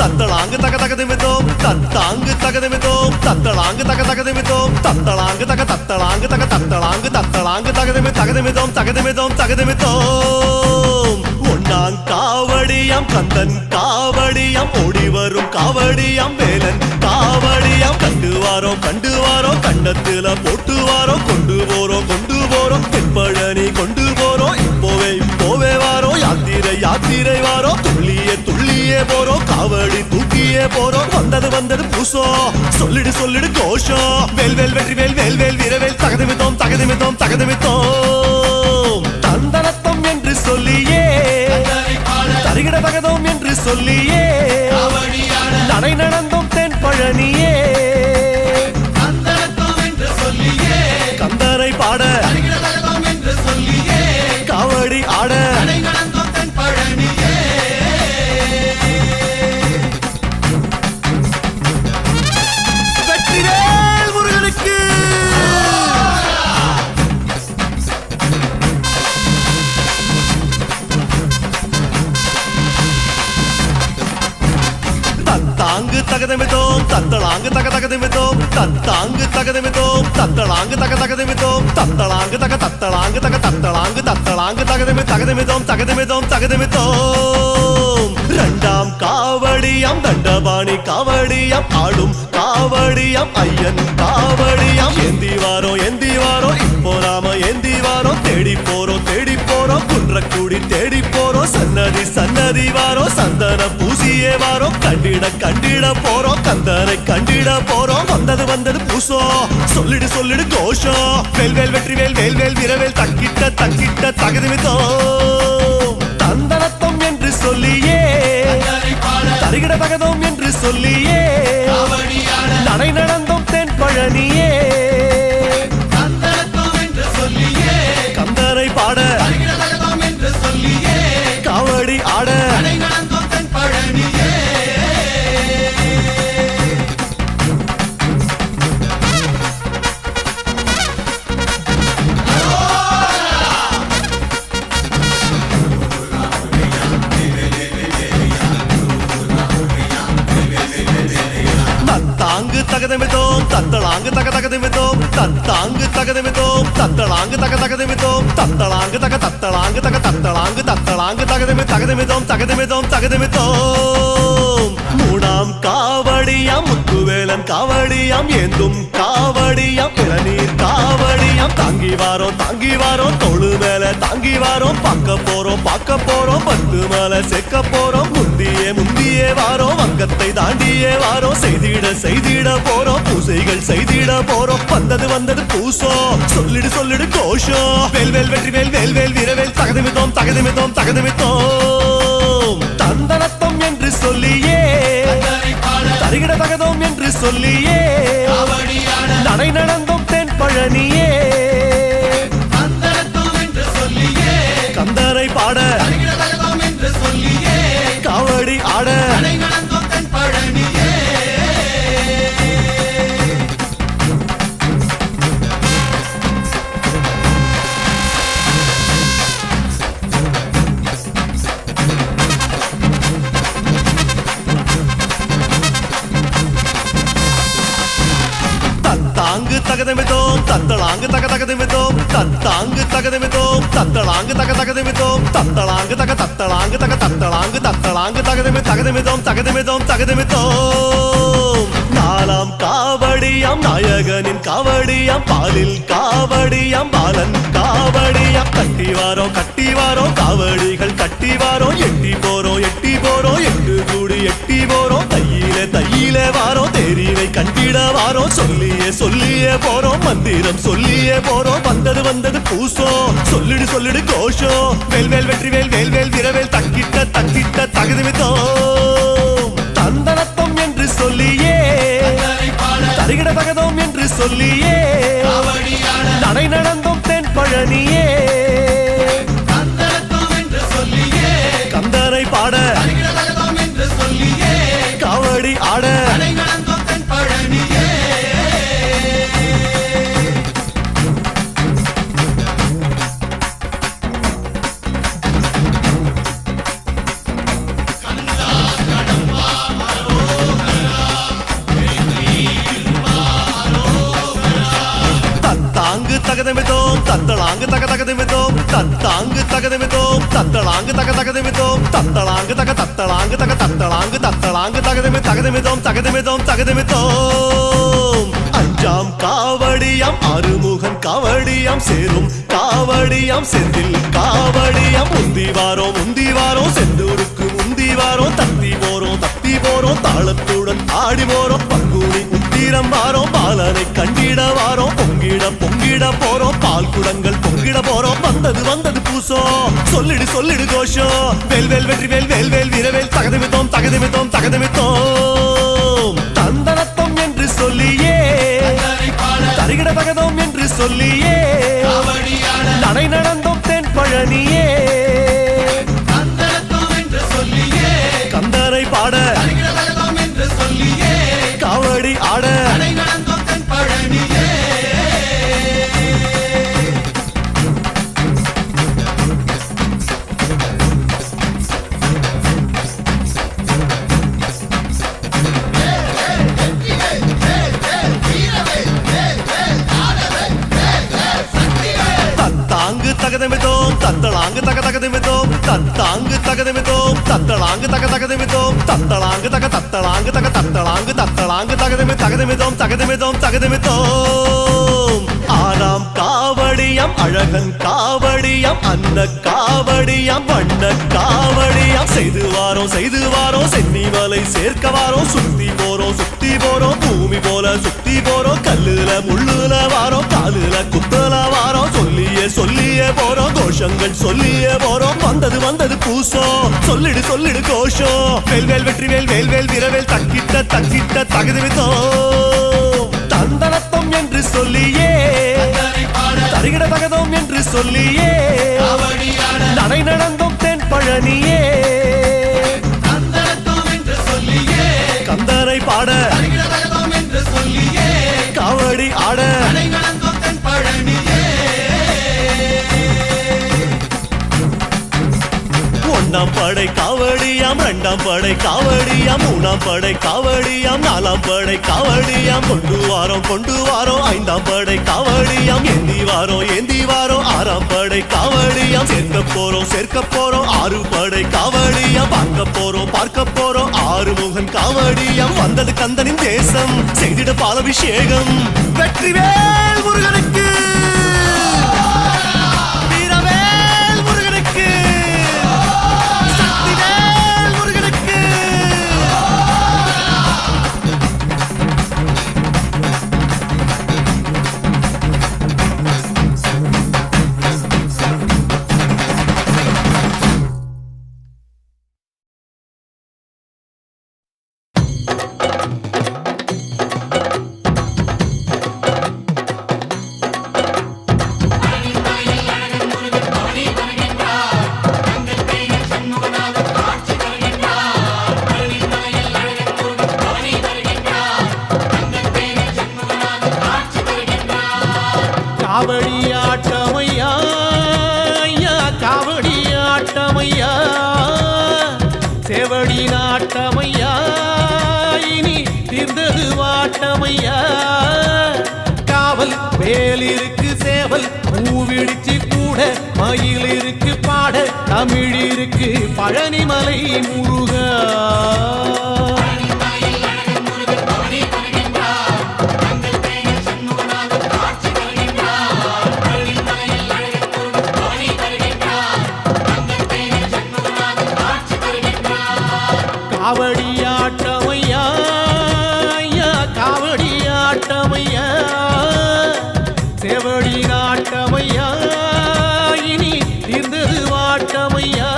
தந்தளாங்கு தக தக திமித்தோம். தந்தாங்கு தக திமித்தோம். தந்தளாங்கு தக தக தகதமிதோம் தத்தளாங்கு தக தத்தளாங்கு தக தத்தளாங்கு தத்தளாங்கு தக திமித்தோம். தக திமித்தோம். ஒன்னாங் காவடியாம் கந்தன் காவடியாம் ஓடி வரும் காவடியாம் வேலன் காவடியாம். கண்டு வாரோம் கண்டு வாரோம் கண்ணத்துல வெளியே போறோம். வந்தது வந்தது பூசோ. சொல்லிடு சொல்லிடு கோஷம் வேல் வேல் வெற்றி வேல் வேல் வேல் வீரவேல். தகதமித்தோம் தகதமித்தோம் தகதமித்தோம் தந்தனத்தம் என்று சொல்லியே. தருகிட தகதோம் என்று சொல்லியே. நடை நடந்தோம் தென் பழனியே. தத்தாங்கு தகதமிதோம் தத்தளாங்கு தக தகதமிதோம் தத்தளாங்கு தக தத்தளாங்கு தக தத்தளாங்கு தத்தளாங்கு தகதமி தகதமிதோம் தகதமிதோம் தகதமிதோம். இரண்டாம் காவடியாம் தண்டபாணி காவடியாம் ஆடும் காவடியாம் ஐயன் காவடியாம். எந்தி வாரோ எந்தி வாரோ இப்போ நாம எந்தி வாரோ தேடி போறோம் தேடி போறோம் குன்றக்குடி தேடி போறோம் சன்னதி சன்னதி வாரோ சந்தன பூசியே வாரோ கண்டிட கண்டிட போறோம் கந்தரை கண்டிட போறோம் வந்தது வந்தது பூசோ. சொல்லிடு சொல்லிடு கோஷம் வேல் வேல் வெற்றி வேல் வேல் வேல் வீரவேல் தக்கிட்ட தக்கிட்ட தகுதிமித்தோம் தந்தனத்தம் என்று சொல்லியே. தருகிட தகதோம் என்று சொல்லியே. நடை நடந்தோம் தென் பழனியே. தத்தளாங்கு தன் தாங்கு தத்தாங்கு தகதமிதோம் தத்தளாங்கு தக தகதமிதோம் தத்தளாங்கு தக தத்தளாங்கு தக தத்தளாங்கு தத்தளாங்கு தகதமி தகதமிதோம் தகதமிதோம் தகதமிதோம். மூணாம் காவடியாம் முத்துவேலன் காவடியாம் ஏந்தும் காவடியாம் இளநீர் காவடியாம். தாங்கி வாரோம் தாங்கி வாரோம் தொழு மேல தாங்கி வாரோம் பார்க்க போறோம் பார்க்க போறோம் பத்து மேல சேர்க்க போறோம். முந்தியே முந்தியே வாரோம் வங்கத்தை தாண்டியே வாரோம். செய்திட செய்திட போறோம் பூசைகள் செய்திட போறோம். வந்தது வந்தது பூசோ சொல்லிடு சொல்லிடு கோஷோ. வெல் வெல் வெற்றி வேல் வேல் வேல் வீரவேல் தகதமித்தோம் தகதமித்தோம் தகதமித்தோம் தந்தன சொல்லியே. தருகிட தகதோம் என்று சொல்லியே. நடை நடந்தோம் தென் பழனியே. கந்தரை பாட தகதமிதோம் தத்தளாங்கு தக தத்தளாங்கு தக தத்தளாங்கு தத்தளாங்கு தகதமி தகதமிதோம் தகதமிதோம் தகதமிதோம். நாலாம் காவடியாம் நாயகனின் காவடியாம் பாலில் காவடியாம் பாலன் காவடியாம். கட்டி வாரோ கட்டி வாரோ காவடிகள் கட்டி வாரோ எட்டி போறோம் எட்டி போறோம் எட்டு கூடி எட்டி போறோம் தையில தையில வாரோ தெரியவை கண்டிட வாரோம் சொல்லியே சொல்லியே போறோம். மந்திரம் சொல்லியே போறோம். வந்தது வந்தது பூசோ. சொல்லிடு சொல்லிடு கோஷம் வேல் வேல் வெற்றி வேல் வேல் வேல் விரவேல். தக்கிட்ட தக்கிட்ட தகுதிமித்தோம் தந்தனத்தம் என்று சொல்லியே. தருகிட தகதோம் என்று சொல்லியே. நடை நடந்தோம் தென் பழனியே. தத்தளாங்கு தக தக தகதிமிதோம் தத்தாங்கு தகதிமிதோம் தத்தளாங்கு தக தக தகதிமிதோம் தத்தளாங்கு தக தத்தளாங்கு தக தத்தளாங்கு தத்தளாங்கு தக தகதிமிதோம் தக தகதிமிதோம் அஞ்சாம் காவடியாம் அருமுகன் காவடியாம் சேரும் காவடியாம் செந்தில் காவடியாம். முந்தி வாரோம் முந்தி வாரோம் செந்தூருக்கு முந்தி வாரோம். தத்தி போறோம் தத்தி போறோம் தாளத்துடன் ஆடி போறோம். பங்குனி வீரம் வாரோம் பாலனை கண்டிட வாரோம் பொங்கிட பொங்கிட போறோம் பால் குடங்கள் பொங்கிட போறோம். வந்தது வந்தது பூசோ. சொல்லிடு சொல்லிடு கோஷம் வேல் வேல் வெற்றி வேல் வேல் வேல் வீரவேல். தகதமித்தோம் தகதமித்தோம் தகதமித்தோம் தந்தனத்தம் என்று சொல்லியே. தருகிட தகதோம் என்று சொல்லியே. நடை நடந்தோம் தென் பழனியே. கந்தரை பாட. காவடி தத்தளாங்கு தக தகதமிதோம் தத்தளாங்கு தக தத்தளாங்கு தக தத்தளாங்கு தத்தளாங்கு தகதமி தகதமிதோம் தகதமிதோம் தகதமிதோம். ஆறாம் காவடியம் அழகன் காவடியம் அன்ன காவடியம் வண்ண காவடியம். செய்து வாரோம் செய்து வாரோம் சென்னிமலை சேர்க்க வாரோம் சுத்தி போறோம் சுத்தி போறோம் பூமி போல சுத்தி போறோம் கல்லுல முள்ளுல வாரோம் காலுல குத்துல கோஷங்கள் சொல்லிய போறோம். வந்தது வந்தது பூசோ. சொல்லிடு சொல்லிடு கோஷம் வேல் வெற்றிவேல் வெற்றி வேல் வேல் வேல் வீரவேல் தக்கிட்ட தகுதி விதோ தந்தனத்தம் என்று சொல்லியே. தருகிட தகதம் என்று சொல்லியே. நடை நடந்தோம் தென் பழனியே. கந்தரை பாட. காவடி ஆட. ஒன்னாம் படை காவடியாம் ரெண்டாம் படை காவடியாம் மூணாம் படை காவடியாம் நாலாம் படை காவடியாம். கொண்டு வாரோம் கொண்டு வாரோம் ஐந்தாம் படை காவடியாம். ஏந்தி வாரோம் ஏந்தி வாரோம் ஆறாம் படை காவடியாம். சேர்க்க போறோம் சேர்க்க போறோம் ஆறு படை காவடியாம். பார்க்க போறோம் பார்க்க போறோம் ஆறு முகன் காவடியாம். வந்தது கந்தனின் தேசம் செய்திட பாலபிஷேகம். வெற்றிவேல் முருகனுக்கு காவடி ஆட்டமையா ஐயா, காவடி ஆட்டமையா செவடி நாட்டமையா? இனி தீர்ந்தது வாட்டமையா? காவல் வேலிருக்கு சேவல் பூவிடிச்சு கூட மயில் இருக்கு பாட தமிழ் இருக்கு பழனிமலை முருகா. காவடி ஆட்டமையா காவடி ஆட்டமையா செவடி நாட்டமையா? இனி தீர்ந்தது வாட்டமையா?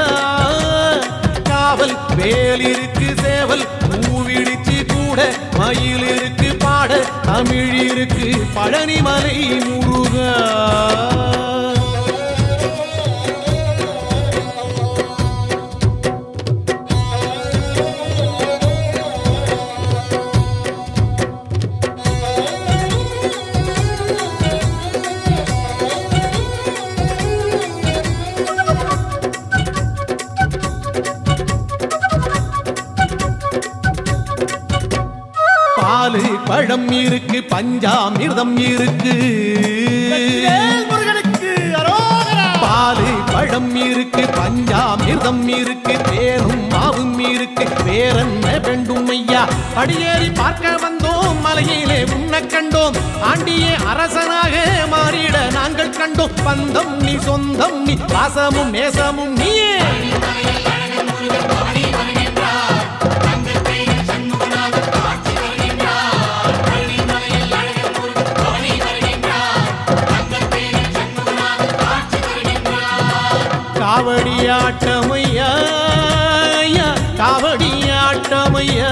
காவல் வேல் சேவல் பூவிடிச்சு கூட மயில் பாட தமிழிருக்கு பழனிமலை மூ இருக்கு பஞ்சாமிர்தம் இருக்கு. பாலு பழம் இருக்கு பஞ்சாமிர்தம் இருக்கு தேனும் மாவும் இருக்கு வேறென்ன வேண்டும் ஐயா? படியேறி பார்க்க வந்தோம் மலையிலே உன்ன கண்டோம். ஆண்டியே அரசனாக மாறிட நாங்கள் கண்டோம். பந்தம் நீ சொந்தம் நீ பாசமும் நேசமும் நீயே. காவடியாட்டமையா? ஐயா, காவடியாட்டமையா?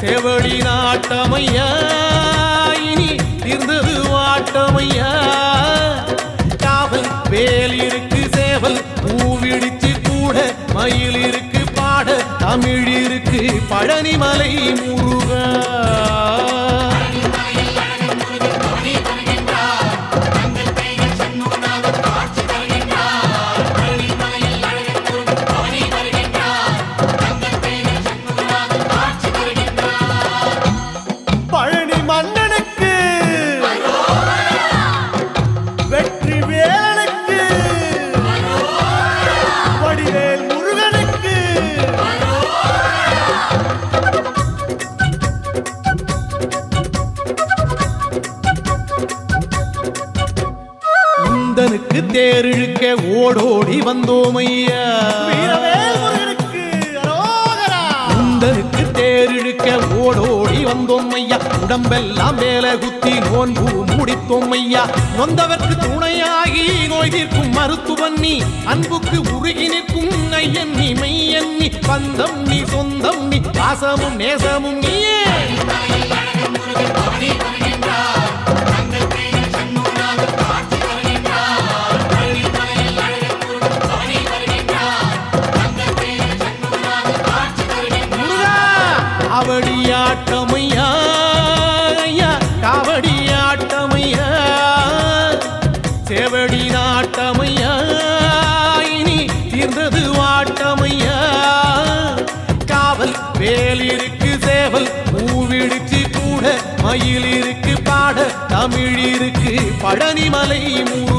செவடி நாட்டமையா? இனி இருந்தது வாட்டமையா? காவல் வேல் இருக்கு சேவல் பூவிடிச்சு கூட மயில் இருக்கு பாட தமிழ் இருக்கு பழனிமலை முருகா. உந்தனுக்கு தேரிழுக்க ஓடோடி வந்தோம் ஐயா. உடம்பெல்லாம் வேலை குத்தி நோன்பு முடித்தோம் ஐயா. நொந்தவர்க்கு துணையாகி நோய் தீர்க்கும் மருத்துவன் நீ. அன்புக்கு உருகி நிற்கும் ஐயன் நீ மெய்யன் நீ. பந்தம் நீ சொந்தம் நீ. பாசமும் நேசமும் நீயே. காவடியாட்டமையா? காவடியாட்டமையா? சேவடி நாட்டமையா? இனி தீர்ந்தது வாட்டமையா? காவல் வேலிருக்கு சேவல் பூவிடிச்சு கூட மயில் இருக்கு பாட தமிழ் இருக்கு பழனிமலை மூ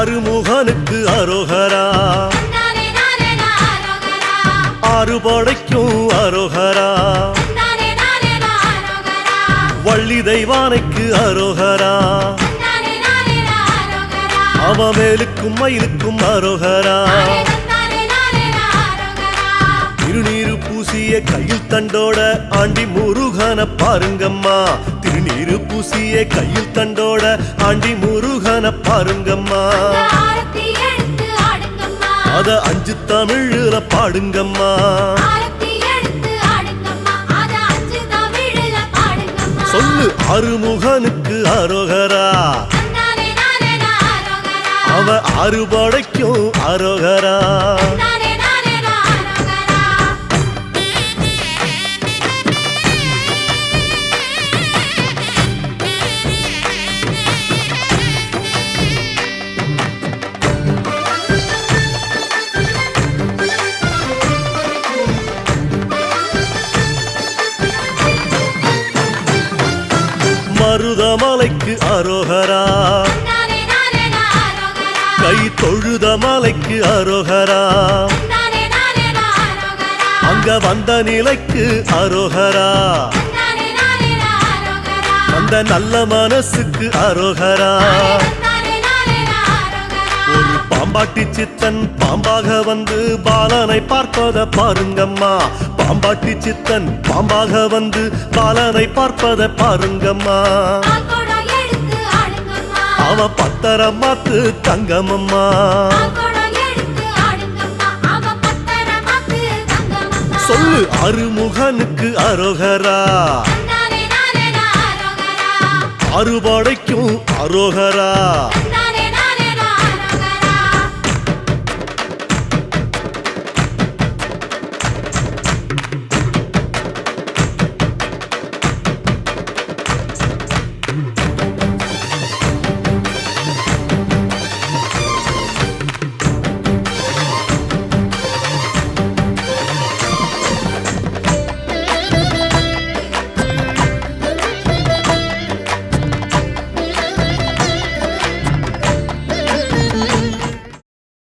ஆறுமுகனுக்கு அரோகரா. நானே நானே நாரோகரா ஆறு படைக்கும் அரோகரா. வள்ளி தெய்வானைக்கு அரோகரா. நானே நானே நாரோகரா அவ மேலுக்கும் மயிலுக்கும் அரோகரா. திருநீரு பூசிய கையில் தண்டோட ஆண்டி முருகன பாருங்கம்மா. திருநீரு பூசிய கையில் தண்டோட ஆண்டி முருகன பாருங்கம்மா. அத அஞ்சு தமிழ்ல பாடுங்கம்மா. சொல்லு அருமுகனுக்கு அரோகரா அவ அறுபடைக்கும் அரோகரா வந்த நிலைக்கு அரோகரா. அந்த நல்ல மனசுக்கு அரோகரா. ஒரு பாம்பாட்டி சித்தன் பாம்பாக வந்து பாலனை பார்ப்பத பாருங்கம்மா. பாம்பாட்டி சித்தன் பாம்பாக வந்து பாலனை பார்ப்பத பாருங்கம்மா. அவ பத்தரமாத்து தங்கமம்மா. சொல்லு அருமுகனுக்கு அரோகரா. அறுபடைக்கும் அரோகரா.